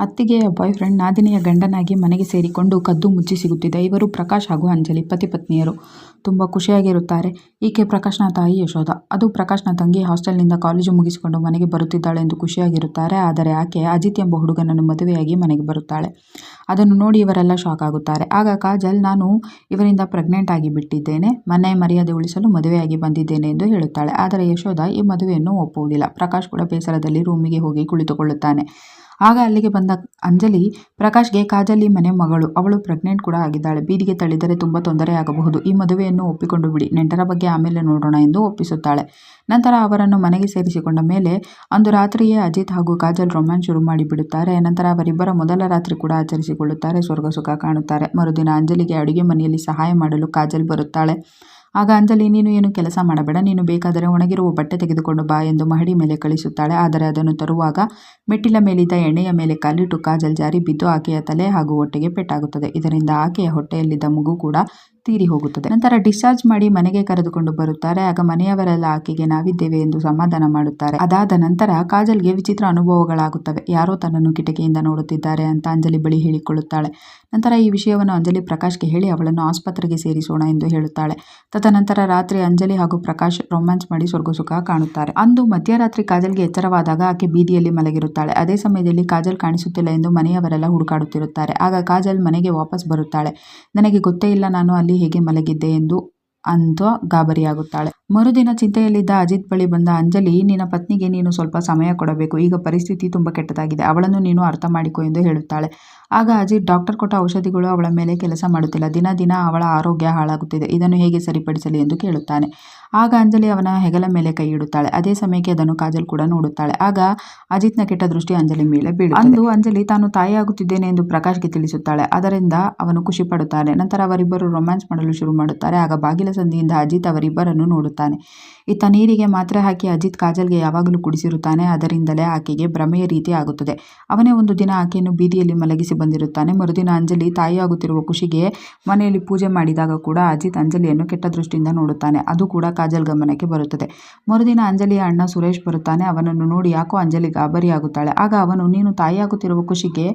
ಅತ್ತಿಗೆಯ boy friend ನಾದಿನಿಯ ಗಂಡನಾಗಿ ಮನೆಗೆ ಸೇರಿಕೊಂಡು ಕದ್ದು ಮುಚ್ಚಿ ಸಿಗುತ್ತಿದೆ ಇವರು ಪ್ರಕಾಶ್ ಹಾಗೂ ಅಂಜಲಿ, ಪತಿ ಪತ್ನಿಯರು. ತುಂಬ ಖುಷಿಯಾಗಿರುತ್ತಾರೆ. ಈಕೆ ಪ್ರಕಾಶ್ನ ತಾಯಿ ಯಶೋಧ. ಅದು ಪ್ರಕಾಶ್ನ ತಂಗಿ ಹಾಸ್ಟೆಲ್ನಿಂದ ಕಾಲೇಜು ಮುಗಿಸಿಕೊಂಡು ಮನೆಗೆ ಬರುತ್ತಿದ್ದಾಳೆ ಎಂದು ಖುಷಿಯಾಗಿರುತ್ತಾರೆ. ಆದರೆ ಆಕೆ ಅಜಿತ್ ಎಂಬ ಹುಡುಗನನ್ನು ಮದುವೆಯಾಗಿ ಮನೆಗೆ ಬರುತ್ತಾಳೆ. ಅದನ್ನು ನೋಡಿ ಇವರೆಲ್ಲ ಶಾಕ್ ಆಗುತ್ತಾರೆ. ಆಗ ಕಾಜಲ್, ನಾನು ಇವರಿಂದ ಪ್ರೆಗ್ನೆಂಟ್ ಆಗಿ ಬಿಟ್ಟಿದ್ದೇನೆ. ಮನೆ ಮರ್ಯಾದೆ ಉಳಿಸಲು ಮದುವೆಯಾಗಿ ಬಂದಿದ್ದೇನೆ ಎಂದು ಹೇಳುತ್ತಾಳೆ. ಆದರೆ ಯಶೋಧ ಈ ಮದುವೆಯನ್ನು ಒಪ್ಪುವುದಿಲ್ಲ. ಪ್ರಕಾಶ್ ಕೂಡ ಬೇಸರದಲ್ಲಿ ರೂಮಿಗೆ ಹೋಗಿ ಕುಳಿತುಕೊಳ್ಳುತ್ತಾನೆ. ಆಗ ಅಲ್ಲಿಗೆ ಬಂದ ಅಂಜಲಿ, ಪ್ರಕಾಶ್ಗೆ ಕಾಜಲಿ ಮನೆ ಮಗಳು, ಅವಳು ಪ್ರೆಗ್ನೆಂಟ್ ಕೂಡ ಆಗಿದ್ದಾಳೆ. ಬೀದಿಗೆ ತಳ್ಳಿದರೆ ತುಂಬ ತೊಂದರೆಯಾಗಬಹುದು ಈ ಮದುವೆಯನ್ನು ಒಪ್ಪಿಕೊಂಡು ಬಿಡಿ. ನೆಂಟರ ಬಗ್ಗೆ ಆಮೇಲೆ ನೋಡೋಣ ಎಂದು ಒಪ್ಪಿಸುತ್ತಾಳೆ. ನಂತರ ಅವರನ್ನು ಮನೆಗೆ ಸೇರಿಸಿಕೊಂಡ ಮೇಲೆ ಅಂದು ರಾತ್ರಿಯೇ ಅಜಿತ್ ಹಾಗೂ ಕಾಜಲ್ ರೊಮ್ಯಾನ್ಸ್ ಶುರು ಮಾಡಿಬಿಡುತ್ತಾರೆ. ನಂತರ ಅವರಿಬ್ಬರ ಮೊದಲ ರಾತ್ರಿ ಕೂಡ ಆಚರಿಸಿಕೊಳ್ಳುತ್ತಾರೆ. ಸ್ವರ್ಗ ಸುಖ ಕಾಣುತ್ತಾರೆ. ಮರುದಿನ ಅಂಜಲಿಗೆ ಅಡುಗೆ ಮನೆಯಲ್ಲಿ ಸಹಾಯ ಮಾಡಲು ಕಾಜಲ್ ಬರುತ್ತಾಳೆ. ಆಗ ಅಂಜಲಿ, ನೀನು ಏನು ಕೆಲಸ ಮಾಡಬೇಡ, ನೀನು ಬೇಕಾದರೆ ಒಣಗಿರುವ ಬಟ್ಟೆ ತೆಗೆದುಕೊಂಡು ಬಾ ಎಂದು ಮಹಡಿ ಮೇಲೆ ಕಳಿಸುತ್ತಾಳೆ. ಆದರೆ ಅದನ್ನು ತರುವಾಗ ಮೆಟ್ಟಿಲ ಮೇಲಿದ್ದ ಎಣ್ಣೆಯ ಮೇಲೆ ಕಾಲಿಟ್ಟು ಕಾಜಲ್ ಜಾರಿ ಬಿದ್ದು ಆಕೆಯ ತಲೆ ಹಾಗೂ ಹೊಟ್ಟೆಗೆ ಪೆಟ್ಟಾಗುತ್ತದೆ. ಇದರಿಂದ ಆಕೆಯ ಹೊಟ್ಟೆಯಲ್ಲಿದ್ದ ಮಗು ಕೂಡ ತೀರಿ ಹೋಗುತ್ತದೆ. ನಂತರ ಡಿಸ್ಚಾರ್ಜ್ ಮಾಡಿ ಮನೆಗೆ ಕರೆದುಕೊಂಡು ಬರುತ್ತಾರೆ. ಆಗ ಮನೆಯವರೆಲ್ಲ ಆಕೆಗೆ ನಾವಿದ್ದೇವೆ ಎಂದು ಸಮಾಧಾನ ಮಾಡುತ್ತಾರೆ. ಅದಾದ ನಂತರ ಕಾಜಲ್ಗೆ ವಿಚಿತ್ರ ಅನುಭವಗಳಾಗುತ್ತವೆ. ಯಾರೋ ತನ್ನನ್ನು ಕಿಟಕಿಯಿಂದ ನೋಡುತ್ತಿದ್ದಾರೆ ಅಂತ ಅಂಜಲಿ ಬಳಿ ಹೇಳಿಕೊಳ್ಳುತ್ತಾಳೆ. ನಂತರ ಈ ವಿಷಯವನ್ನು ಅಂಜಲಿ ಪ್ರಕಾಶ್ಗೆ ಹೇಳಿ ಅವಳನ್ನು ಆಸ್ಪತ್ರೆಗೆ ಸೇರಿಸೋಣ ಎಂದು ಹೇಳುತ್ತಾಳೆ. ತದನಂತರ ರಾತ್ರಿ ಅಂಜಲಿ ಹಾಗೂ ಪ್ರಕಾಶ್ ರೊಮ್ಯಾನ್ಸ್ ಮಾಡಿ ಸ್ವರ್ಗಸುಖ ಕಾಣುತ್ತಾರೆ. ಅಂದು ಮಧ್ಯರಾತ್ರಿ ಕಾಜಲ್ಗೆ ಎಚ್ಚರವಾದಾಗ ಆಕೆ ಬೀದಿಯಲ್ಲಿ ಮಲಗಿರುತ್ತಾಳೆ. ಅದೇ ಸಮಯದಲ್ಲಿ ಕಾಜಲ್ ಕಾಣಿಸುತ್ತಿಲ್ಲ ಎಂದು ಮನೆಯವರೆಲ್ಲ ಹುಡುಕಾಡುತ್ತಿರುತ್ತಾರೆ. ಆಗ ಕಾಜಲ್ ಮನೆಗೆ ವಾಪಸ್ ಬರುತ್ತಾಳೆ. ನನಗೆ ಗೊತ್ತೇ ಇಲ್ಲ. ನಾನು ಅಲ್ಲಿ ಹೇಗೆ ಮಲಗಿದ್ದೆ ಎಂದು ಅಂತ ಗಾಬರಿಯಾಗುತ್ತಾಳೆ. ಮರುದಿನ ಚಿಂತೆಯಲ್ಲಿದ್ದ ಅಜಿತ್ ಬಳಿ ಬಂದ ಅಂಜಲಿ, ನಿನ್ನ ಪತ್ನಿಗೆ ನೀನು ಸ್ವಲ್ಪ ಸಮಯ ಕೊಡಬೇಕು. ಈಗ ಪರಿಸ್ಥಿತಿ ತುಂಬ ಕೆಟ್ಟದಾಗಿದೆ. ಅವಳನ್ನು ನೀನು ಅರ್ಥ ಮಾಡಿಕೊ ಎಂದು ಹೇಳುತ್ತಾಳೆ. ಆಗ ಅಜಿತ್ ಡಾಕ್ಟರ್ ಕೊಟ್ಟ ಔಷಧಿಗಳು ಅವಳ ಮೇಲೆ ಕೆಲಸ ಮಾಡುತ್ತಿಲ್ಲ. ದಿನ ದಿನ ಅವಳ ಆರೋಗ್ಯ ಹಾಳಾಗುತ್ತಿದೆ. ಇದನ್ನು ಹೇಗೆ ಸರಿಪಡಿಸಲಿ ಎಂದು ಕೇಳುತ್ತಾನೆ. ಆಗ ಅಂಜಲಿ ಅವನ ಹೆಗಲ ಮೇಲೆ ಕೈ ಇಡುತ್ತಾಳೆ. ಅದೇ ಸಮಯಕ್ಕೆ ಅದನ್ನು ಕಾಜಲ್ ಕೂಡ ನೋಡುತ್ತಾಳೆ. ಆಗ ಅಜಿತ್ನ ಕೆಟ್ಟ ದೃಷ್ಟಿ ಅಂಜಲಿ ಮೇಲೆ ಬೀಳು ಅಂದು ಅಂಜಲಿ ತಾನು ತಾಯಿಯಾಗುತ್ತಿದ್ದೇನೆ ಎಂದು ಪ್ರಕಾಶ್ಗೆ ತಿಳಿಸುತ್ತಾಳೆ. ಅದರಿಂದ ಅವನು ಖುಷಿ ಪಡುತ್ತಾನೆ. ನಂತರ ಅವರಿಬ್ಬರು ರೊಮ್ಯಾನ್ಸ್ ಮಾಡಲು ಶುರು ಮಾಡುತ್ತಾರೆ. ಆಗ ಬಾಗಿಲ ಸಂದಿಯಿಂದ ಅಜಿತ್ ಅವರಿಬ್ಬರನ್ನು ನೋಡುತ್ತಾನೆ ಇತ್ತ ನೀರಿಗೆ ಮಾತ್ರೆ ಹಾಕಿ ಅಜಿತ್ ಕಾಜಲ್ಗೆ ಯಾವಾಗಲೂ ಕುಡಿಸಿರುತ್ತಾನೆ. ಅದರಿಂದಲೇ ಆಕೆಗೆ ಭ್ರಮೆಯ ರೀತಿ ಆಗುತ್ತದೆ. ಅವನೇ ಒಂದು ದಿನ ಆಕೆಯನ್ನು ಬೀದಿಯಲ್ಲಿ ಮಲಗಿಸಿ ಬಂದಿರುತ್ತಾನೆ. ಮರುದಿನ ಅಂಜಲಿ ತಾಯಿಯಾಗುತ್ತಿರುವ ಖುಷಿಗೆ ಮನೆಯಲ್ಲಿ ಪೂಜೆ ಮಾಡಿದಾಗ ಕೂಡ ಅಜಿತ್ ಅಂಜಲಿಯನ್ನು ಕೆಟ್ಟ ದೃಷ್ಟಿಯಿಂದ ನೋಡುತ್ತಾನೆ. ಅದು ಕೂಡ ಕಾಜಲ್ ಗಮನಕ್ಕೆ ಬರುತ್ತದೆ. ಮರುದಿನ ಅಂಜಲಿಯ ಅಣ್ಣ ಸುರೇಶ್ ಬರುತ್ತಾನೆ. ಅವನನ್ನು ನೋಡಿ ಯಾಕೋ ಅಂಜಲಿ ಗಾಬರಿಯಾಗುತ್ತಾಳೆ. ಆಗ ಅವನು, ನೀನು ತಾಯಿಯಾಗುತ್ತಿರುವ ಖುಷಿಗೆ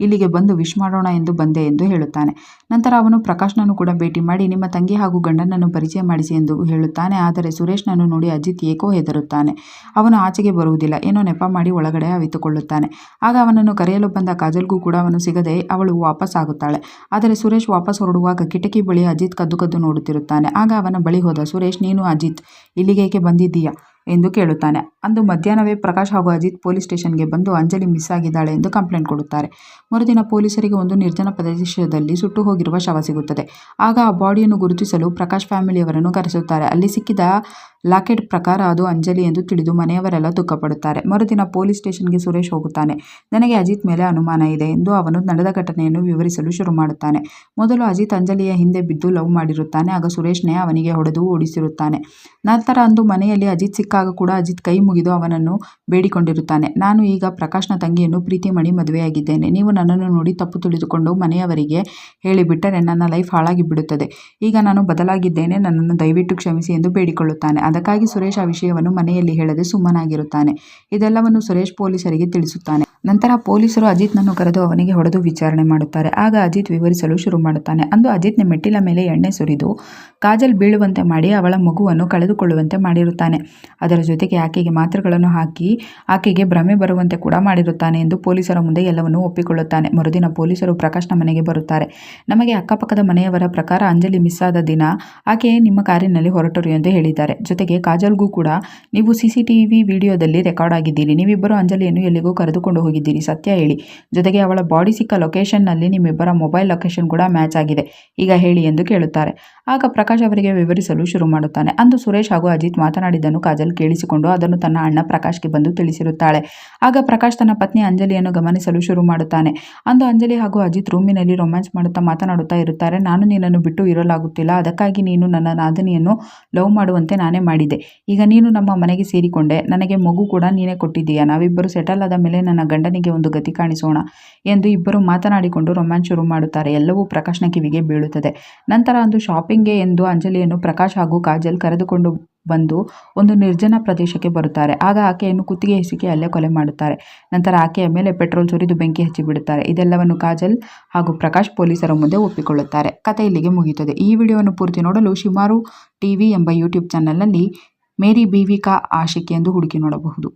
ಇಲ್ಲಿಗೆ ಬಂದು ವಿಶ್ ಮಾಡೋಣ ಎಂದು ಬಂದೆ ಎಂದು ಹೇಳುತ್ತಾನೆ. ನಂತರ ಅವನು ಪ್ರಕಾಶ್ನನ್ನು ಕೂಡ ಭೇಟಿ ಮಾಡಿ, ನಿಮ್ಮ ತಂಗಿ ಹಾಗೂ ಗಂಡನನ್ನು ಪರಿಚಯ ಮಾಡಿಸಿ ಎಂದು ಹೇಳುತ್ತಾನೆ. ಆದರೆ ಸುರೇಶ್ನನ್ನು ನೋಡಿ ಅಜಿತ್ ಏಕೋ ಹೆದರುತ್ತಾನೆ. ಅವನು ಆಚೆಗೆ ಬರುವುದಿಲ್ಲ. ಏನೋ ನೆಪ ಮಾಡಿ ಒಳಗಡೆ ಅವಿತುಕೊಳ್ಳುತ್ತಾನೆ. ಆಗ ಅವನನ್ನು ಕರೆಯಲು ಬಂದ ಕಾಜಲ್ಗೂ ಕೂಡ ಅವನು ಸಿಗದೆ ಅವಳು ವಾಪಸ್ ಆಗುತ್ತಾಳೆ. ಆದರೆ ಸುರೇಶ್ ವಾಪಸ್ ಹೊರಡುವಾಗ ಕಿಟಕಿ ಬಳಿ ಅಜಿತ್ ಕದ್ದು ಕದ್ದು ನೋಡುತ್ತಿರುತ್ತಾನೆ. ಆಗ ಅವನ ಬಳಿ ಹೋದ ಸುರೇಶ್, ನೀನು ಅಜಿತ್, ಇಲ್ಲಿಗೇಕೆ ಬಂದಿದ್ದೀಯಾ? ಎಂದು ಕೇಳುತ್ತಾನೆ. ಅಂದು ಮಧ್ಯಾಹ್ನವೇ ಪ್ರಕಾಶ್ ಹಾಗೂ ಅಜಿತ್ ಪೊಲೀಸ್ ಸ್ಟೇಷನ್ಗೆ ಬಂದು ಅಂಜಲಿ ಮಿಸ್ ಆಗಿದ್ದಾಳೆ ಎಂದು ಕಂಪ್ಲೇಂಟ್ ಕೊಡುತ್ತಾರೆ. ಮರುದಿನ ಪೊಲೀಸರಿಗೆ ಒಂದು ನಿರ್ಜನ ಪ್ರದೇಶದಲ್ಲಿ ಸುಟ್ಟು ಹೋಗಿರುವ ಶವ ಸಿಗುತ್ತದೆ. ಆಗ ಆ ಬಾಡಿಯನ್ನು ಗುರುತಿಸಲು ಪ್ರಕಾಶ್ ಫ್ಯಾಮಿಲಿಯವರನ್ನು ಕರೆಸುತ್ತಾರೆ. ಅಲ್ಲಿ ಸಿಕ್ಕಿದ ಲಾಕೆಟ್ ಪ್ರಕಾರ ಅದು ಅಂಜಲಿ ಎಂದು ತಿಳಿದು ಮನೆಯವರೆಲ್ಲ ದುಃಖಪಡುತ್ತಾರೆ. ಮರುದಿನ ಪೊಲೀಸ್ ಸ್ಟೇಷನ್ಗೆ ಸುರೇಶ್ ಹೋಗುತ್ತಾನೆ. ನನಗೆ ಅಜಿತ್ ಮೇಲೆ ಅನುಮಾನ ಇದೆ ಎಂದು ಅವನು ನಡೆದ ಘಟನೆಯನ್ನು ವಿವರಿಸಲು ಶುರು ಮಾಡುತ್ತಾನೆ. ಮೊದಲು ಅಜಿತ್ ಅಂಜಲಿಯ ಹಿಂದೆ ಬಿದ್ದು ಲವ್ ಮಾಡಿರುತ್ತಾನೆ. ಆಗ ಸುರೇಶ್ನೇ ಅವನಿಗೆ ಹೊಡೆದು ಓಡಿಸಿರುತ್ತಾನೆ. ನಂತರ ಅಂದು ಮನೆಯಲ್ಲಿ ಅಜಿತ್ ಸಿಕ್ಕಾಗ ಕೂಡ ಅಜಿತ್ ಕೈ ಮುಗಿದು ಅವನನ್ನು ಬೇಡಿಕೊಂಡಿರುತ್ತಾನೆ. ನಾನು ಈಗ ಪ್ರಕಾಶ್ನ ತಂಗಿಯನ್ನು ಪ್ರೀತಿ ಮಾಡಿ ಮದುವೆಯಾಗಿದ್ದೇನೆ. ನೀವು ನನ್ನನ್ನು ನೋಡಿ ತಪ್ಪು ತಿಳಿದುಕೊಂಡು ಮನೆಯವರಿಗೆ ಹೇಳಿಬಿಟ್ಟರೆ ನನ್ನ ಲೈಫ್ ಹಾಳಾಗಿ ಬಿಡುತ್ತದೆ ಈಗ ನಾನು ಬದಲಾಗಿದ್ದೇನೆ. ನನ್ನನ್ನು ದಯವಿಟ್ಟು ಕ್ಷಮಿಸಿ ಎಂದು ಬೇಡಿಕೊಳ್ಳುತ್ತಾನೆ. ಅದಕ್ಕಾಗಿ ಸುರೇಶ್ ಆ ವಿಷಯವನ್ನು ಮನೆಯಲ್ಲಿ ಹೇಳದೆ ಸುಮ್ಮನಾಗಿರುತ್ತಾನೆ. ಇದೆಲ್ಲವನ್ನು ಸುರೇಶ್ ಪೊಲೀಸರಿಗೆ ತಿಳಿಸುತ್ತಾನೆ. ನಂತರ ಪೊಲೀಸರು ಅಜಿತ್ನನ್ನು ಕರೆದು ಅವನಿಗೆ ಹೊಡೆದು ವಿಚಾರಣೆ ಮಾಡುತ್ತಾರೆ. ಆಗ ಅಜಿತ್ ವಿವರಿಸಲು ಶುರು ಮಾಡುತ್ತಾನೆ. ಅಂದು ಅಜಿತ್ನ ಮೆಟ್ಟಿಲ ಮೇಲೆ ಎಣ್ಣೆ ಸುರಿದು, ಕಾಜಲ್ ಬೀಳುವಂತೆ ಮಾಡಿ ಅವಳ ಮಗುವನ್ನು ಕಳೆದುಕೊಳ್ಳುವಂತೆ ಮಾಡಿರುತ್ತಾನೆ. ಅದರ ಜೊತೆಗೆ ಆಕೆಗೆ ಮಾತ್ರೆಗಳನ್ನು ಹಾಕಿ ಆಕೆಗೆ ಭ್ರಮೆ ಬರುವಂತೆ ಕೂಡ ಮಾಡಿರುತ್ತಾನೆ ಎಂದು ಪೊಲೀಸರ ಮುಂದೆ ಎಲ್ಲವನ್ನೂ ಒಪ್ಪಿಕೊಳ್ಳುತ್ತಾನೆ. ಮರುದಿನ ಪೊಲೀಸರು ಪ್ರಕಾಶ್ನ ಮನೆಗೆ ಬರುತ್ತಾರೆ. ನಮಗೆ ಅಕ್ಕಪಕ್ಕದ ಮನೆಯವರ ಪ್ರಕಾರ ಅಂಜಲಿ ಮಿಸ್ ಆದ ದಿನ ಆಕೆ ನಿಮ್ಮ ಕಾರಿನಲ್ಲಿ ಹೊರಟರು ಎಂದು ಹೇಳಿದ್ದಾರೆ. ಜೊತೆಗೆ ಕಾಜಲ್ಗೂ ಕೂಡ ನೀವು ಸಿಸಿಟಿವಿ ವಿಡಿಯೋದಲ್ಲಿ ರೆಕಾರ್ಡ್ ಆಗಿದ್ದೀರಿ. ನೀವಿಬ್ಬರು ಅಂಜಲಿಯನ್ನು ಎಲ್ಲಿಗೂ ಕರೆದುಕೊಂಡು ಹೋಗಿದ್ದೀರಿ. ಸತ್ಯ ಹೇಳಿ. ಜೊತೆಗೆ ಅವಳ ಬಾಡಿ ಸಿಕ್ಕ ಲೊಕೇಶನ್ನಲ್ಲಿ ನಿಮ್ಮಿಬ್ಬರ ಮೊಬೈಲ್ ಲೊಕೇಶನ್ ಕೂಡ ಮ್ಯಾಚ್ ಆಗಿದೆ. ಈಗ ಹೇಳಿ ಎಂದು ಕೇಳುತ್ತಾರೆ. ಆಗ ಪ್ರಕಾಶ್ ಅವರಿಗೆ ವಿವರಿಸಲು ಶುರು ಮಾಡುತ್ತಾನೆ. ಅಂದು ಸುರೇಶ್ ಹಾಗೂ ಅಜಿತ್ ಮಾತನಾಡಿದ್ದನ್ನು ಕಾಜಲ್ ಕೇಳಿಸಿಕೊಂಡು ಅದನ್ನು ತನ್ನ ಅಣ್ಣ ಪ್ರಕಾಶ್ಗೆ ಬಂದು ತಿಳಿಸಿರುತ್ತಾಳೆ. ಆಗ ಪ್ರಕಾಶ್ ತನ್ನ ಪತ್ನಿ ಅಂಜಲಿಯನ್ನು ಗಮನಿಸಲು ಶುರು ಮಾಡುತ್ತಾನೆ. ಅಂದು ಅಂಜಲಿ ಹಾಗೂ ಅಜಿತ್ ರೂಮಿನಲ್ಲಿ ರೊಮ್ಯಾನ್ಸ್ ಮಾಡುತ್ತಾ ಮಾತನಾಡುತ್ತಾ ಇರುತ್ತಾರೆ. ನಾನು ನಿನ್ನನ್ನು ಬಿಟ್ಟು ಇರಲಾಗುತ್ತಿಲ್ಲ. ಅದಕ್ಕಾಗಿ ನೀನು ನನ್ನ ನಾದನಿಯನ್ನು ಲವ್ ಮಾಡುವಂತೆ ನಾನೇ ಮಾಡಿದೆ. ಈಗ ನೀನು ನಮ್ಮ ಮನೆಗೆ ಸೇರಿಕೊಂಡೆ. ನನಗೆ ಮಗು ಕೂಡ ನೀನೇ ಕೊಟ್ಟಿದ್ದೀಯಾ. ನಾವಿಬ್ಬರು ಸೆಟಲ್ ಆದ ಮೇಲೆ ನನ್ನ ಗಂಡನಿಗೆ ಒಂದು ಗತಿ ಕಾಣಿಸೋಣ ಎಂದು ಇಬ್ಬರು ಮಾತನಾಡಿಕೊಂಡು ರೊಮ್ಯಾನ್ಸ್ ಶುರು ಮಾಡುತ್ತಾರೆ. ಎಲ್ಲವೂ ಪ್ರಕಾಶ್ನ ಕಿವಿಗೆ ಬೀಳುತ್ತದೆ. ನಂತರ ಅಂದು ಶಾಪಿಂಗ್ಗೆ ಎಂದು ಅಂಜಲಿಯನ್ನು ಪ್ರಕಾಶ್ ಹಾಗೂ ಕಾಜಲ್ ಕರೆದುಕೊಂಡು ಬಂದು ಒಂದು ನಿರ್ಜನ ಪ್ರದೇಶಕ್ಕೆ ಬರುತ್ತಾರೆ. ಆಗ ಆಕೆಯನ್ನು ಕುತ್ತಿಗೆ ಹಿಸುಕಿ ಅಲ್ಲೇ ಕೊಲೆ ಮಾಡುತ್ತಾರೆ. ನಂತರ ಆಕೆಯ ಮೇಲೆ ಪೆಟ್ರೋಲ್ ಸುರಿದು ಬೆಂಕಿ ಹಚ್ಚಿ ಬಿಡುತ್ತಾರೆ ಇದೆಲ್ಲವನ್ನು ಕಾಜಲ್ ಹಾಗೂ ಪ್ರಕಾಶ್ ಪೊಲೀಸರ ಮುಂದೆ ಒಪ್ಪಿಕೊಳ್ಳುತ್ತಾರೆ. ಕತೆ ಇಲ್ಲಿಗೆ ಮುಗಿಯುತ್ತದೆ. ಈ ವಿಡಿಯೋವನ್ನು ಪೂರ್ತಿ ನೋಡಲು ಶಿಮಾರು ಟಿವಿ ಎಂಬ ಯೂಟ್ಯೂಬ್ ಚಾನಲ್ನಲ್ಲಿ ಮೇರಿ ಬಿವಿಕಾ ಆಶಿಕ್ ಎಂದು ಹುಡುಕಿ ನೋಡಬಹುದು.